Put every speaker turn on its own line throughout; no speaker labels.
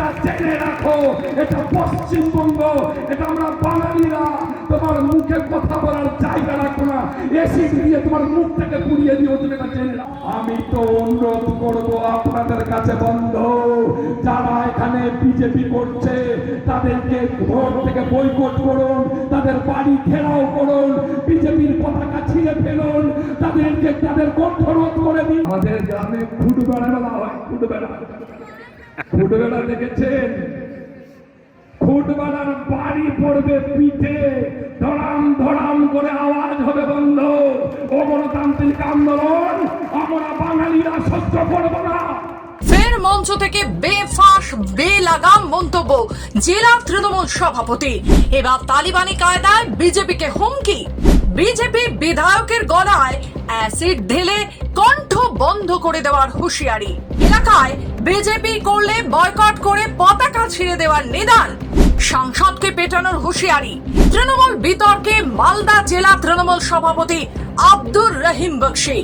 এটা জেনে রাখো এটা পশ্চিমবঙ্গ এটা আমরা বাঙালিরা তোমার মুখে কথা বলার জায়গা রাখো না। এসি দিয়ে তোমার মুখ থেকে পুড়িয়ে দিও তুমি এটা জেনে রাখো। আমি তো অনুরোধ করব আপনাদের কাছে বন্ধ। যারা এখানে বিজেপি করছে তাদেরকে ভোট থেকে বয়কট করুন তাদের বাড়ি ঘেরাও করুন বিজেপির পতাকা ছিঁড়ে ফেলুন তাদেরকে তাদের কণ্ঠরোধ করে দিন। আমাদের গ্রামে ফুটবেলা হয় ফুটবেলা। ফুটবেলা দেখেছেন? ফুটবেলার বাড়ি পড়বে পিঠে। ধরাম ধরাম করে আওয়াজ হবে বন্ধ। ও আন্দোলন, আমরা বাঙালিরা সহ্য করব না।
ফের মঞ্চ থেকে বেফাস, বেলাগাম মন্তব্য জেলা তৃণমূল সভাপতি। এবার তালিবানি কায়দায় বিজেপিকে হুমকি। বিজেপি বিধায়কের গলায় অ্যাসিড ঢেলে কণ্ঠ বন্ধ করে দেওয়ার হুঁশিয়ারি। এলাকায় বিজেপি করলে বয়কট করে পতাকা ছিঁড়ে দেওয়ার নিদান। সাংসদকে পেটানোর হুঁশিয়ারি। তৃণমূল বিতর্কে মালদা জেলা তৃণমূল সভাপতি আব্দুর রহিম বক্সি।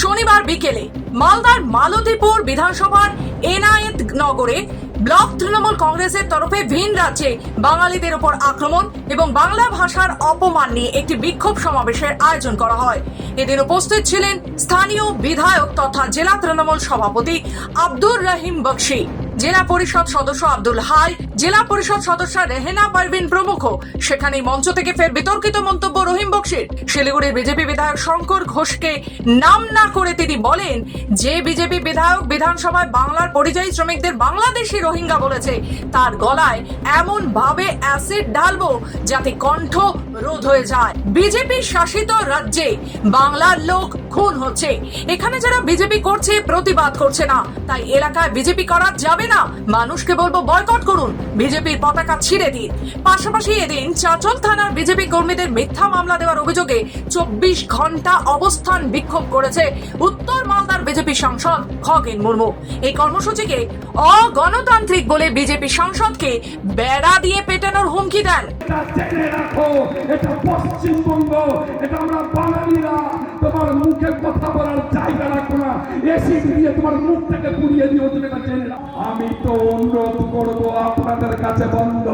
শনিবার বিকেলে মালদার মালতীপুর বিধানসভার এনায়েত নগরে ব্লক তৃণমূল কংগ্রেসের তরফে ভিন রাজ্যে বাঙালিদের উপর আক্রমণ এবং বাংলা ভাষার অপমান নিয়ে একটি বিক্ষোভ সমাবেশের আয়োজন করা হয়। এদিন উপস্থিত ছিলেন স্থানীয় বিধায়ক তথা জেলা তৃণমূল সভাপতি আব্দুর রহিম বক্সি। জেলা পরিষদ সদস্য আব্দুল হাই, জেলা পরিষদ সদস্য রেহেনা পারভিন প্রমুখ। সেখানে মঞ্চ থেকে ফের বিতর্কিত মন্তব্য রহিম বক্সির। শিলিগুড়ির বিজেপি বিধায়ক শঙ্কর ঘোষকে নাম না করে তিনি বলেন, যে বিজেপি বিধায়ক বিধানসভায় বাংলার পরিযায়ী শ্রমিকদের বাংলাদেশি রোহিঙ্গা বলেছে, তার গলায় এমন ভাবে অ্যাসিড ঢালবো যাতে কণ্ঠ রোধ হয়ে যায়। বিজেপি শাসিত রাজ্যে বাংলার লোক খুন হচ্ছে। এখানে যারা বিজেপি করছে, প্রতিবাদ করছে না। তাই এলাকায় বিজেপি করা যাবে না। মানুষকে বলব বয়কট করুন। বিজেপির পতাকা ছিঁড়ে দিন। পাশাপাশি এদিন চাচল থানার বিজেপি কর্মীদের মিথ্যা মামলা দেওয়ার অভিযোগে চব্বিশ ঘণ্টা অবস্থান বিক্ষোভ করেছে উত্তর মালদার বিজেপি সাংসদ খগেন মুর্মু। এই কর্মসূচিকে অগণতান্ত্রিক বলে বিজেপি সাংসদকে বেড়া দিয়ে পেটানোর হুমকি দেন।
এটা পশ্চিমবঙ্গ, এটা আমরা বাঙালিরা তোমার মুখে কথা বলার জায়গা রাখো না দিয়ে তোমার মুখ থেকে পুড়িয়ে দিও, তুমি এটা জেনে। আমি তো অনুরোধ করব আপনাদের কাছে বন্ধ।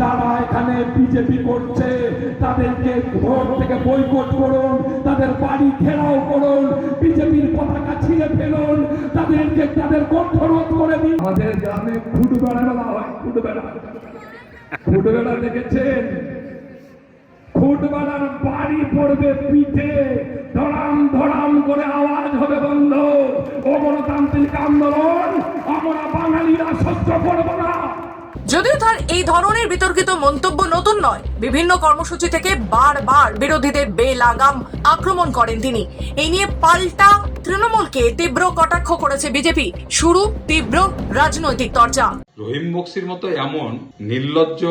যারা এখানে বিজেপি করছে, তাদেরকে ভোট থেকে বয়কট করুন, তাদের বাড়ি ঘেরাও করুন, বিজেপির পতাকা ছিঁড়ে ফেলুন, তাদেরকে, তাদের কণ্ঠরোধ করে দিন। আমাদের গ্রামে ফুটবেলা মেলা হয়, ফুটবেলা। ফুটবেলা দেখেছেন? ফুটবেলার বাড়ি পড়বে পিঠে। ধরাম ধরাম করে আওয়াজ হবে বন্ধ। ও গণতান্ত্রিক আন্দোলন, আমরা বাঙালিরা সহ্য করব না।
যদিও তার এই ধরনের বিতর্কিত মন্তব্য নতুন নয় বিভিন্ন কর্মসূচি থেকে বারবার বিরোধীদের বেলাগাম আক্রমণ করেন তিনি। এই নিয়ে পাল্টা তৃণমূলকে তীব্র কটাক্ষ করেছে বিজেপি। শুরু তীব্র রাজনৈতিক চর্চা
রহিম বক্সির মতো এমন নির্লজ্জ,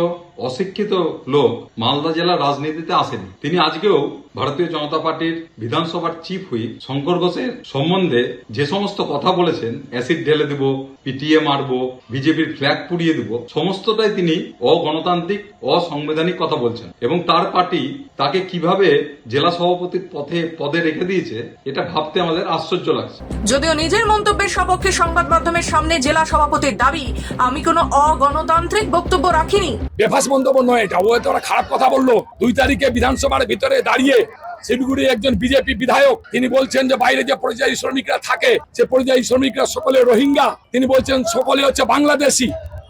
অশিক্ষিত লোক মালদা জেলার রাজনীতিতে আসেনি। তিনি আজকেও ভারতীয় জনতা পার্টির বিধানসভার চিফ হুইপ শঙ্কর ঘোষের সম্বন্ধে যে সমস্ত কথা বলেছেন, অ্যাসিড ঢেলে দিব পিটিএ মারবো, বিজেপির ফ্ল্যাগ পুড়িয়ে দিব, সমস্তটাই তিনি অগণতান্ত্রিক, অসাংবিধানিক কথা বলছেন। এবং তার পার্টি তাকে কীভাবে জেলা সভাপতির পথে পদে রেখে দিয়েছে এটা ভাবতে আমাদের আশ্চর্য লাগছে।
যদিও নিজের মন্তব্যের সপক্ষে সংবাদ মাধ্যমের সামনে জেলা সভাপতির দাবি আমি কোনো অগণতান্ত্রিক বক্তব্য রাখিনি।
বেফাস মন্তব্য নয় এটা ও তো খারাপ কথা বলল। দুই তারিখে বিধানসভার ভিতরে দাঁড়িয়ে শিলিগুড়ি একজন বিজেপি বিধায়ক তিনি বলছেন যে বাইরে যে পরিযায়ী শ্রমিকরা থাকে সে পরিযায়ী শ্রমিকরা সকলে রোহিঙ্গা। তিনি বলছেন সকলে হচ্ছে বাংলাদেশি।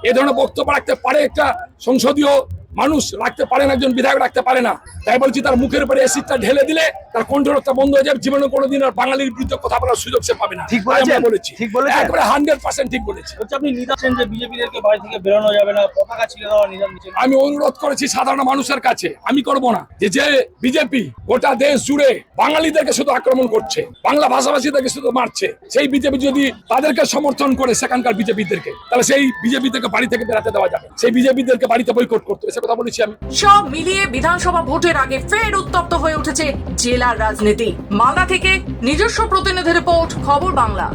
এ ধরনের বক্তব্য রাখতে পারে একটা সংসদীয় মানুষ রাখতে পারে না একজন বিধায়ক রাখতে পারে না। তাই বলছি তার মুখের উপরে এসিডটা ঢেলে দিলে তার কণ্ঠরোধটা বন্ধ হয়ে যাবে জীবনে কোনোদিন আর বাঙালির বিরুদ্ধে কথা বলার সুযোগ সে পাবে না।
ঠিক
বলেছি।
ঠিক বলেছেন।
একবারে হান্ড্রেড পার্সেন্ট ঠিক বলেছি।
আপনি নিদাচ্ছেন যে বিজেপিদেরকে বাড়ি থেকে বেরোনো যাবে না পতাকা নিদান
আমি অনুরোধ করেছি সাধারণ মানুষের কাছে আমি করব না। যে যে বিজেপি গোটা দেশ জুড়ে বাঙালিদেরকে শুধু আক্রমণ করছে বাংলা ভাষাভাষীদেরকে শুধু মারছে সেই বিজেপি যদি তাদেরকে সমর্থন করে সেখানকার বিজেপিদেরকে তাহলে সেই বিজেপিদেরকে বাড়ি থেকে বেরাতে দেওয়া যাবে। সেই বিজেপিদেরকে বাড়িতে বৈকট করতে কথা বলেছি আমি।
সব মিলিয়ে বিধানসভা ভোটের আগে ফের উত্তপ্ত হয়ে উঠেছে জেলার রাজনীতি। মালদা থেকে নিজস্ব প্রতিনিধি রিপোর্ট, খবর বাংলা।